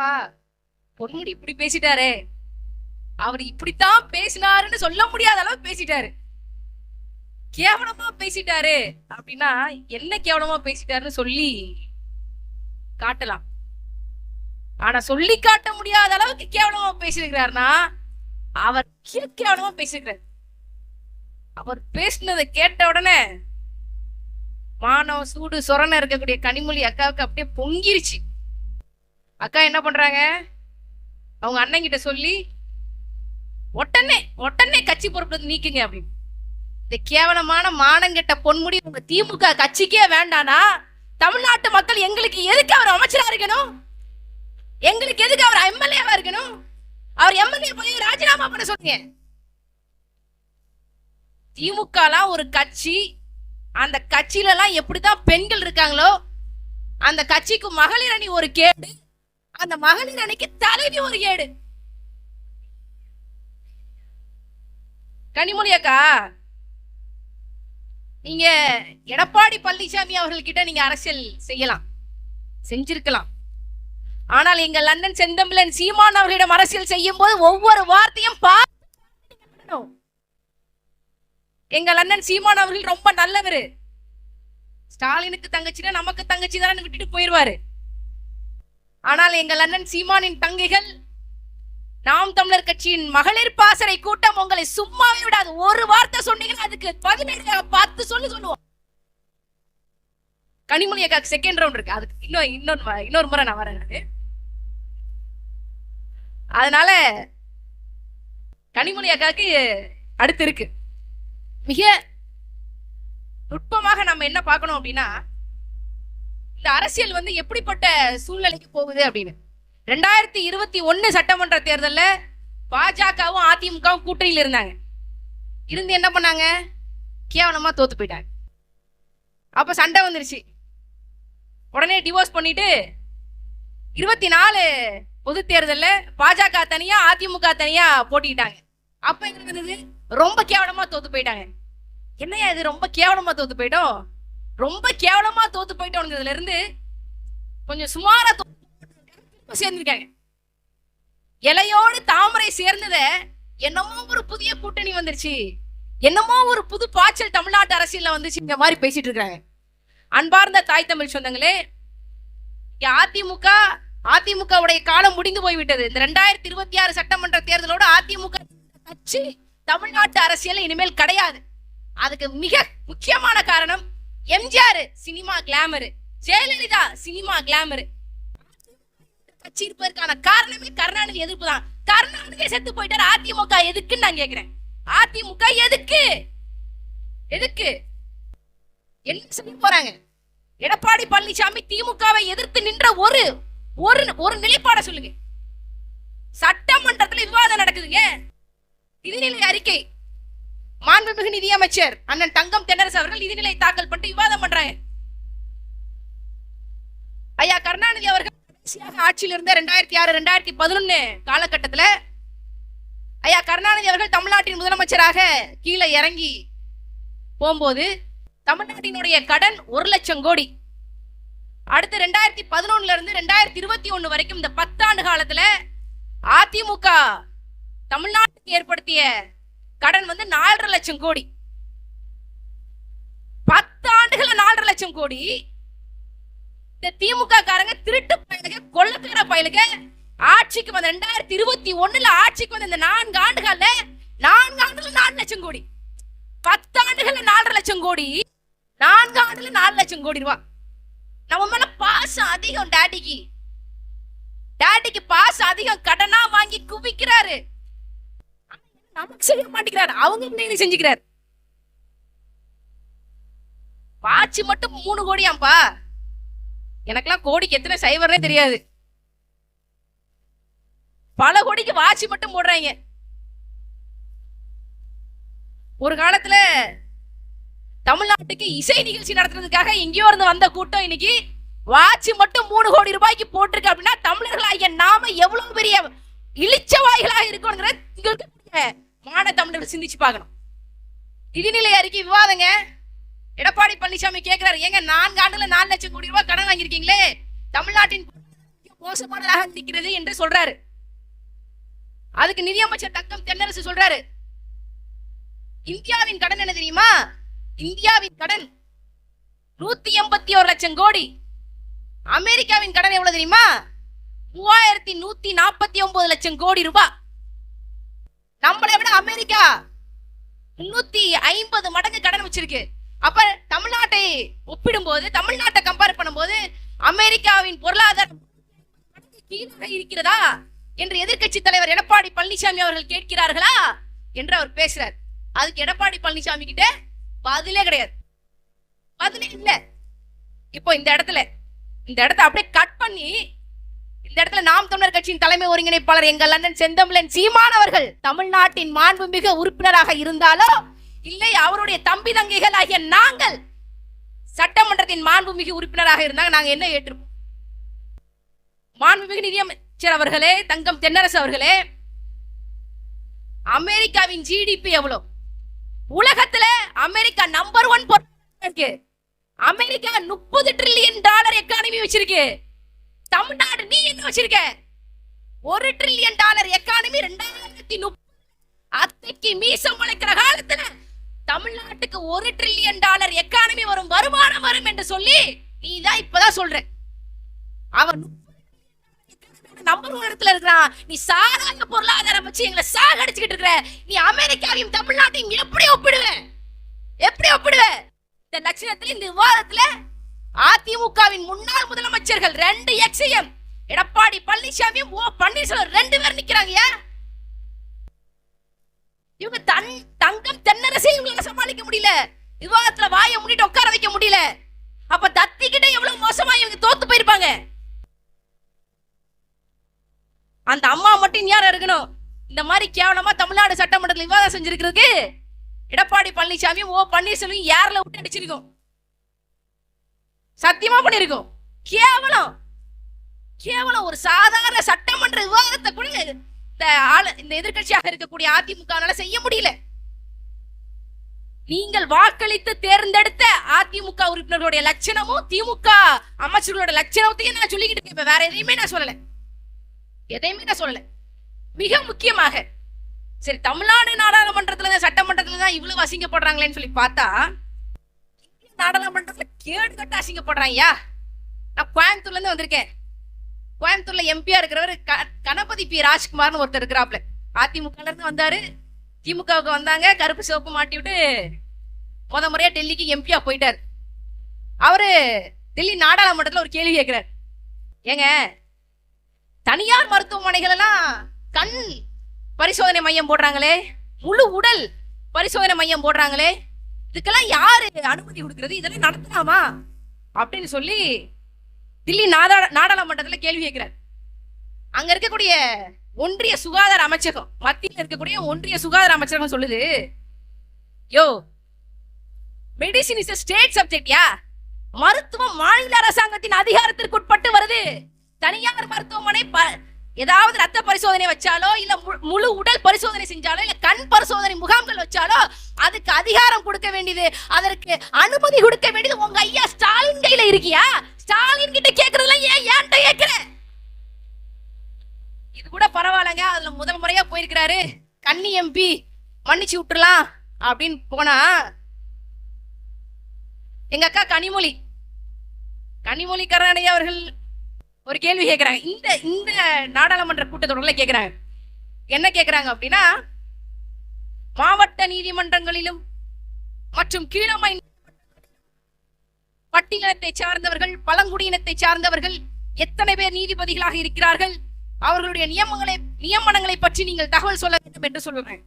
அப்பா பொன்முடி இப்படி பேசிட்டாரே. அவர் இப்படித்தான் பேசினாருன்னு சொல்ல முடியாத அளவு பேசிட்டாரு. கேவலமா பேசிட்டாரு. அப்படின்னா என்ன கேவலமா பேசிட்டாருன்னு சொல்லி காட்டலாம். ஆனா சொல்லி காட்ட முடியாத அளவுக்கு கேவலமா பேசியிருக்கிறாருன்னா அவர் கேவலமா பேசியிருக்கிறார். அவர் பேசினதை கேட்ட உடனே மானம் சூடு சொரண இருக்கக்கூடிய கனிமொழி அக்காவுக்கு அப்படியே பொங்கிருச்சு. அக்கா என்ன பண்றாங்க? அவங்க அண்ணங்கிட்ட சொல்லி உடனே உடனே கட்சி பொறுப்பு நீக்குங்க அப்படின்னு இந்த கேவலமான மானங்கெட்ட பொன்முடி உங்க திமுக கட்சிக்கே வேண்டானா? தமிழ்நாட்டு மக்கள் எங்களுக்கு எதுக்கு அவர் அமைச்சரா இருக்கணும்? எங்களுக்கு எதுக்கு அவர் எம்எல்ஏவா இருக்கணும்? அவர் எம்எல்ஏ போய் ராஜினாமா பண்ண சொல்லுங்க. திமுகலாம் ஒரு கட்சி. அந்த கட்சியில எல்லாம் எப்படிதான் பெண்கள் இருக்காங்களோ அந்த கட்சிக்கு மகளிர் அணி ஒரு கேடு. அந்த மகளிர் அன்னைக்கு தலைவி ஒரு ஏடு. கனிமொழி அக்கா நீங்க எடப்பாடி பழனிசாமி அவர்கள்கிட்ட நீங்க அரசியல் செய்யலாம் செஞ்சிருக்கலாம். ஆனால் எங்க லண்டன் செந்தமிழன் சீமான் அவர்களிடம் அரசியல் செய்யும் போது ஒவ்வொரு வார்த்தையும் பார்த்து எங்க லண்டன் சீமான் அவர்கள் ரொம்ப நல்லவர். ஸ்டாலினுக்கு தங்கச்சினா நமக்கு தங்கச்சி தானே விட்டுட்டு போயிருவாரு. ஆனால் எங்கள் அண்ணன் சீமானின் தங்கைகள் நாம் தமிழர் கட்சியின் மகளிர் பாசறை கூட்டம் உங்களை சும்மாவே விடாது. ஒரு வார்த்தை சொன்னீங்கன்னா அதுக்கு பதினேழு பத்து சொல்லி சொல்லுவோம். கனிமொழி அக்காக்கு செகண்ட் ரவுண்ட் இருக்கு. அதுக்கு இன்னும் இன்னொரு இன்னொரு முறை நான் வரேன் நானு. அதனால கனிமொழி அக்காக்கு அடுத்து இருக்கு. மிக நுட்பமாக நம்ம என்ன பார்க்கணும் அப்படின்னா இந்த அரசியல் வந்து எப்படிப்பட்ட சூழ்நிலைக்கு போகுது அப்படின்னு. ரெண்டாயிரத்தி இருபத்தி ஒன்னு சட்டமன்ற தேர்தல்ல பாஜகவும் அதிமுகவும் கூட்டணியில் இருந்தாங்க. இருந்து என்ன பண்ணாங்க? கேவலமா தோத்து போயிட்டாங்க. அப்ப சண்டை வந்துருச்சு. உடனே டிவோர்ஸ் பண்ணிட்டு இருபத்தி நாலு பொது தேர்தலில் பாஜக தனியா அதிமுக தனியா போட்டிக்கிட்டாங்க. அப்ப இருந்தது ரொம்ப கேவலமா தோத்து போயிட்டாங்க. என்னையா இது? ரொம்ப கேவலமா தோத்து போயிட்டோம். ரொம்ப கேவலமா தோத்து போயிட்டோங்கிறதுல இருந்து கொஞ்சம் சுமாரா தோத்து சேர்ந்திருக்காங்க. இலையோடு தாமரை சேர்ந்தத என்னமோ ஒரு புதிய கூட்டணி வந்துருச்சு. என்னமோ ஒரு புது பாய்ச்சல் தமிழ்நாட்டு அரசியல்ல வந்துச்சு இந்த மாதிரி பேசிட்டு இருக்காங்க அன்பார்ந்த தாய் தமிழ் சொந்தங்களே அதிமுக அதிமுகவுடைய காலம் முடிந்து போய்விட்டது. இந்த ரெண்டாயிரத்தி இருபத்தி ஆறு சட்டமன்ற தேர்தலோட அதிமுக கட்சி தமிழ்நாட்டு அரசியல் இனிமேல் கிடையாது. அதுக்கு மிக முக்கியமான காரணம் MGR cinema glamour. Jayalalithaa cinema glamour. கட்சி இருப்பதற்கான காரணமே கருணாநிதி எதிர்ப்பு தான். கருணாநிதி செத்து போயிட்டாரு. அதிமுக எதுக்குன்னு நான் கேக்குறேன். அதிமுக எதுக்கு? எதுக்கு? என்ன செய்ய போறாங்க? எடப்பாடி பழனிசாமி திமுகவை எதிர்த்து நின்ற ஒரு ஒரு ஒரு நிலைப்பாட சொல்லுங்க. சட்டமன்றத்துல விவாதம் நடக்குதுங்க நிதிநிலை அறிக்கை. மாண்புமிகு நிதியமைச்சர் அண்ணன் தங்கம் தென்னரசு அவர்கள் நிதிநிலை தாக்கல் பண்ணி விவாதம் பண்றாங்க ஐயா கருணாநிதி அவர்கள் கடைசியாக ஆட்சியில் இருந்த ரெண்டாயிரத்தி ஆறு ரெண்டாயிரத்தி பதினொன்னு காலகட்டத்துல ஐயா கருணாநிதி அவர்கள் தமிழ்நாட்டின் முதலமைச்சராக கீழே இறங்கி போகும்போது தமிழ்நாட்டினுடைய கடன் ஒரு லட்சம் கோடி. அடுத்து ரெண்டாயிரத்தி பதினொன்னுல இருந்து ரெண்டாயிரத்தி இருபத்தி ஒண்ணு வரைக்கும் இந்த பத்தாண்டு காலத்துல அதிமுக தமிழ்நாட்டுக்கு ஏற்படுத்திய கடன் வந்து நாலரை லட்சம் கோடி. பத்து ஆண்டுகள்ல நாலரை லட்சம் கோடி. இந்த திமுக காரங்க திருட்டு பயலுக கொள்ளக்கார பயலுக ஆட்சிக்கு வந்த ரெண்டாயிரத்தி இருபத்தி ஒண்ணுல ஆட்சிக்கு வந்த இந்த நான்கு ஆண்டுகள்ல நான்கு ஆண்டுல நாலு லட்சம் கோடி. பத்து ஆண்டுகள்ல நாலரை லட்சம் கோடி. நான்கு ஆண்டுல நாலு லட்சம் கோடி ரூபா. நம்ம மேல பாசம் அதிகம் டாடிக்கு. டாடிக்கு பாசம் அதிகம். கடனா வாங்கி குவிக்கிறாரு. நமக்கு செய்ய மாட்டேங்கிறார். அவங்க என்ன செஞ்சுக்கிறார்? வாட்சி மட்டும் மூணு கோடியாம்பா எனக்கெல்லாம் கோடிக்கு எத்தனை சைவர்னே தெரியாது. பல கோடிக்கு வாட்சி மட்டும் போடுறாங்க. ஒரு காலத்துல தமிழ்நாட்டுக்கு இசை நிகழ்ச்சி நடத்துறதுக்காக எங்கேயோ இருந்து வந்த கூட்டம் இன்னைக்கு வாட்சி மட்டும் மூணு கோடி ரூபாய்க்கு போட்டிருக்கு அப்படின்னா தமிழர்களாகிய நாம எவ்வளவு பெரிய இழிச்ச வாய்களாக இருக்கணுங்கிற உங்களுக்கு மான தமிழர்கள் சிந்திச்சு பார்க்கணும். நிதிநிலை அறிக்கை விவாதங்க. எடப்பாடி பழனிசாமி கேட்கிறாரு ஏங்க நான்கு ஆண்டுல நாலு லட்சம் கோடி ரூபாய் கடன் வாங்கியிருக்கீங்களே? தமிழ்நாட்டின் மோசமானதாக இருக்கிறது என்று சொல்றாரு. அதுக்கு நிதியமைச்சர் தக்கம் தென்னரசு சொல்றாரு. இந்தியாவின் கடன் என்ன தெரியுமா? இந்தியாவின் கடன் நூத்தி எண்பத்தி ஒரு லட்சம் கோடி. அமெரிக்காவின் கடன் எவ்வளவு தெரியுமா? மூவாயிரத்தி நூத்தி நாற்பத்தி ஒன்பது லட்சம் கோடி ரூபாய். நம்மளை விட அமெரிக்கா முன்னூத்தி ஐம்பது மடங்கு கடன் வச்சிருக்கு. அப்ப தமிழ்நாட்டை ஒப்பிடும்போது தமிழ்நாட்டை கம்பேர் பண்ணும்போது அமெரிக்காவின் பொருளாதாரம் மடங்கு இருக்கிறதா என்று எதிர்க்கட்சி தலைவர் எடப்பாடி பழனிசாமி அவர்கள் கேட்கிறார்களா என்று அவர் பேசுறார். அதுக்கு எடப்பாடி பழனிசாமி கிட்ட பதிலே கிடையாது. பதிலே இல்ல. இப்போ இந்த இடத்துல இந்த இடத்த அப்படியே கட் பண்ணி இந்த இடத்துல நாம் தமிழர் கட்சியின் தலைமை ஒருங்கிணைப்பாளர் எங்கள் அண்ணன் செந்தமிழன் சீமான் அவர்கள் தமிழ்நாட்டின் மாண்புமிகு உறுப்பினராக இருந்தாலோ இல்லை அவருடைய தம்பி தங்கைகள் ஆகிய நாங்கள் சட்டமன்றத்தின் மாண்புமிகு உறுப்பினராக இருந்தாங்க. நாங்க என்ன ஏற்றுப்போம் மாண்புமிகு நிதியமைச்சர் அவர்களே தங்கம் தென்னரசு அவர்களே அமெரிக்காவின் ஜிடிபி எவ்வளவு உலகத்துல அமெரிக்கா நம்பர் ஒன் இருக்கு. அமெரிக்கா முப்பது ட்ரில்லியன் டாலர் எக்கானமி வச்சிருக்கு. தமிழ்நாடு நீ என்ன வச்சிருக்க? ஒரு ட்ரில்லியன் டாலர் எக்கானமி ரெண்டாயிரத்தி முப்பது அத்தைக்கு மீசம் முளைக்கிற காலத்துல தமிழ்நாட்டுக்கு ஒரு ட்ரில்லியன் டாலர் எக்கானமி வரும் வருமானம் வரும் என்று சொல்லி நீ தான் இப்பதான் சொல்ற. அவன் நம்பர் ஒன் இடத்துல இருக்கிறான். நீ சாராய பொருளாதாரம் வச்சு எங்களை சாகடிச்சுக்கிட்டு இருக்கிற. நீ அமெரிக்காவையும் தமிழ்நாட்டையும் எப்படி ஒப்பிடுவ? எப்படி ஒப்பிடுவ? இந்த லட்சணத்துல இந்த விவாதத்துல அதிமுகவின் முன்னாள் முதலமைச்சர்கள் ரெண்டு எக்ஸையும் எடப்பாடி பழனிசாமியும் ஓ பன்னீர்செல்வம் ரெண்டு பேர் நிக்கிறாங்க. இவங்க தன் தங்கம் தென்னரசே இவங்களால சமாளிக்க முடியல. விவாதத்துல வாயை முன்னிட்டு உட்கார வைக்க முடியல. அப்ப தத்தி கிட்ட எவ்வளவு மோசமா இவங்க தோத்து போயிருப்பாங்க? அந்த அம்மா மட்டும் யார் இருக்கணும். இந்த மாதிரி கேவலமா தமிழ்நாடு சட்டமன்றத்தில் விவாதம் செஞ்சிருக்கிறதுக்கு எடப்பாடி பழனிசாமியும் ஓ பன்னீர்செல்வம் யாரில் விட்டு அடிச்சிருக்கோம்? சத்தியமா பண்ணிருக்கோம். கேவலம். கேவலம். ஒரு சாதாரண சட்டமன்ற விவாதத்தை கூட இந்த ஆளு இந்த இருக்கக்கூடிய அதிமுகனால செய்ய முடியல. நீங்கள் வாக்களித்து தேர்ந்தெடுத்த அதிமுக உறுப்பினர்களுடைய லட்சணமும் திமுக அமைச்சர்களோட லட்சணத்தையும் நான் சொல்லிக்கிட்டு இருக்கேன். வேற எதையுமே நான் சொல்லல. எதையுமே நான் சொல்லல. மிக முக்கியமாக சரி தமிழ்நாடு நாடாளுமன்றத்துல சட்டமன்றத்துல தான் இவ்வளவு அசிங்கப்படுறாங்களேன்னு சொல்லி பார்த்தா நாடாளுமன்றத்துல கேடு கட்ட அசிங்கப்படுறாங்கயா நான் கோயம்புத்தூர்ல இருந்து வந்திருக்கேன். கோயம்புத்தூர்ல எம்பியா இருக்கிறவர் க- கணபதி பி ராஜ்குமார்னு ஒருத்தர் இருக்கிறாப்ல. அதிமுக இருந்து வந்தாரு. திமுகவுக்கு வந்தாங்க. கருப்பு சிவப்பு மாட்டி விட்டு முத முறையா டெல்லிக்கு எம்பியா போயிட்டாரு. அவரு டெல்லி நாடாளுமன்றத்துல ஒரு கேள்வி கேட்கிறார் ஏங்க தனியார் மருத்துவமனைகள் எல்லாம் கண் பரிசோதனை மையம் போடுறாங்களே. முழு உடல் பரிசோதனை மையம் போடுறாங்களே. இதுக்கெல்லாம் யாரு அனுமதி கொடுக்கிறது? இதெல்லாம் நடத்தலாமா? அப்படின்னு சொல்லி தில்லி நாடா நாடாளுமன்றத்துல கேள்வி கேட்கிறார். அங்க இருக்கக்கூடிய ஒன்றிய சுகாதார அமைச்சகம் மத்தியில் இருக்கக்கூடிய ஒன்றிய சுகாதார அமைச்சகம் சொல்லுது யோ மெடிசின் இஸ் ஸ்டேட் சப்ஜெக்ட்யா மருத்துவம் மாநில அரசாங்கத்தின் அதிகாரத்திற்கு உட்பட்டு வருது. தனியார் மருத்துவமனை ஏதாவது ரத்த பரிசோதனை வச்சாலோ இல்ல முழு உடல் பரிசோதனை செஞ்சாலோ இல்ல கண் பரிசோதனை முகாம்கள் வச்சாலோ அதுக்கு அதிகாரம் கொடுக்க வேண்டியது அதற்கு அனுமதி கொடுக்க வேண்டியது உங்க ஐயா ஸ்டாலின் கையில இருக்கியா? ஸ்டாலின் கிட்ட கேக்குறதெல்லாம் ஏன் ஏன்ட்ட கேக்குற இது கூட பரவாயில்லைங்க அதுல முதல் முறையா போயிருக்கிறாரு. கன்னி எம்பி மன்னிச்சு விட்டுலாம் அப்படின்னு போனா எங்க அக்கா கனிமொழி கனிமொழி கருணாநிதி அவர்கள் ஒரு கேள்வி கேட்கிறாங்க இந்த இந்த நாடாளுமன்ற கூட்டத்தொடர்ல கேட்கிறாங்க என்ன கேட்கிறாங்க அப்படின்னா மாவட்ட நீதிமன்றங்களிலும் மற்றும் கீழமை பட்டியலத்தை சார்ந்தவர்கள் பழங்குடியினத்தை சார்ந்தவர்கள் எத்தனை பேர் நீதிபதிகளாக இருக்கிறார்கள் அவர்களுடைய நியமங்களை நியமனங்களை பற்றி நீங்கள் தகவல் சொல்ல வேண்டும் என்று சொல்லுறேன்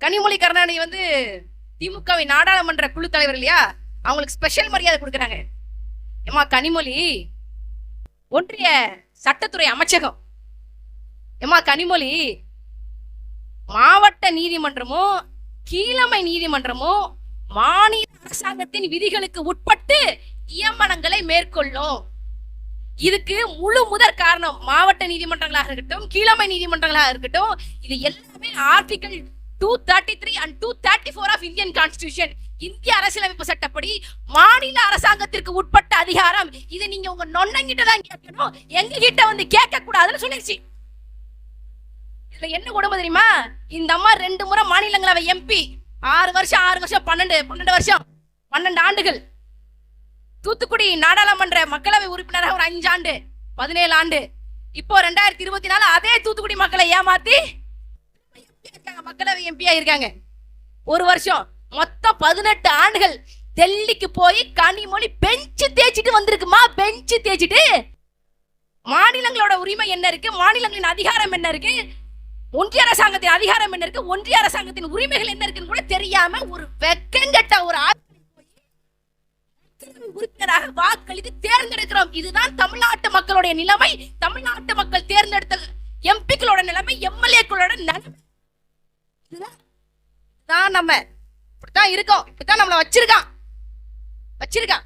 கனிமொழி கருணாநிதி வந்து திமுகவின் நாடாளுமன்ற குழு தலைவர் இல்லையா? அவங்களுக்கு ஸ்பெஷல் மரியாதை கொடுக்குறாங்க. ஏமா கனிமொழி ஒன்றிய சட்டத்துறை அமைச்சகம். ஏமா கனிமொழி நீதிமன்றமோ கீழமை நீதிமன்றமோ மாநில அரசாங்கத்தின் விதிகளுக்கு உட்பட்டு நியமனங்களை மேற்கொள்ளும். இதுக்கு முழு முதற் காரணம் மாவட்ட நீதிமன்றங்களாக இருக்கட்டும் கீழமை நீதிமன்றங்களாக இருக்கட்டும் இது எல்லாமே article two thirty three and two thirty four of Indian constitution இந்திய அரசியலமைப்பு சட்டப்படி மாநில அரசாங்கத்திற்கு உட்பட்ட அதிகாரம். இதை நீங்க உங்க நொன்னங்கிட்ட தான் கேட்கணும். எங்க கிட்ட வந்து கேட்க கூடாதுன்னு சொல்லிடுச்சு இல்லை என்ன கொடுமை தெரியுமா? இந்த அம்மா ரெண்டு முறை மாநிலங்களவை எம்பி ஆறு வருஷம் ஆறு வருஷம் பன்னெண்டு பன்னெண்டு வருஷம் பன்னெண்டு ஆண்டுகள். தூத்துக்குடி நாடாளுமன்ற மக்களவை உறுப்பினராக ஒரு அஞ்சு ஆண்டு பதினேழு ஆண்டு. இப்போ ரெண்டாயிரத்தி இருபத்தி நாலு அதே தூத்துக்குடி மக்களை ஏமாத்தி இருக்காங்க மக்களவை எம்பியா இருக்காங்க. ஒரு வருஷம் மொத்தம் பதினெட்டு ஆண்டுகள் டெல்லிக்கு போய் கனிமொழி பெஞ்சு தேய்ச்சிட்டு வந்திருக்குமா? பெஞ்சு தேய்ச்சிட்டு? மாநிலங்களோட உரிமை என்ன இருக்கு? மாநிலங்களின் அதிகாரம் என்ன இருக்கு? ஒன்றிய அரசாங்கத்தின் அதிகாரம் என்ன இருக்கு? ஒன்றிய அரசாங்கத்தின் உரிமைகள் என்ன இருக்குன்னு கூட தெரியாம ஒரு வெக்கங்கட்ட ஒரு உறுப்பினராக வாக்களித்து தேர்ந்தெடுக்கிறோம். இதுதான் தமிழ்நாட்டு மக்களுடைய நிலைமை. தமிழ்நாட்டு மக்கள் தேர்ந்தெடுத்த எம்பிக்களோட நிலைமை எம்எல்ஏக்களோட நிலைமை. இதுதான் நம்ம. இப்படித்தான் இருக்கோம். இப்படித்தான் நம்மளை வச்சிருக்கான். வச்சிருக்கான்.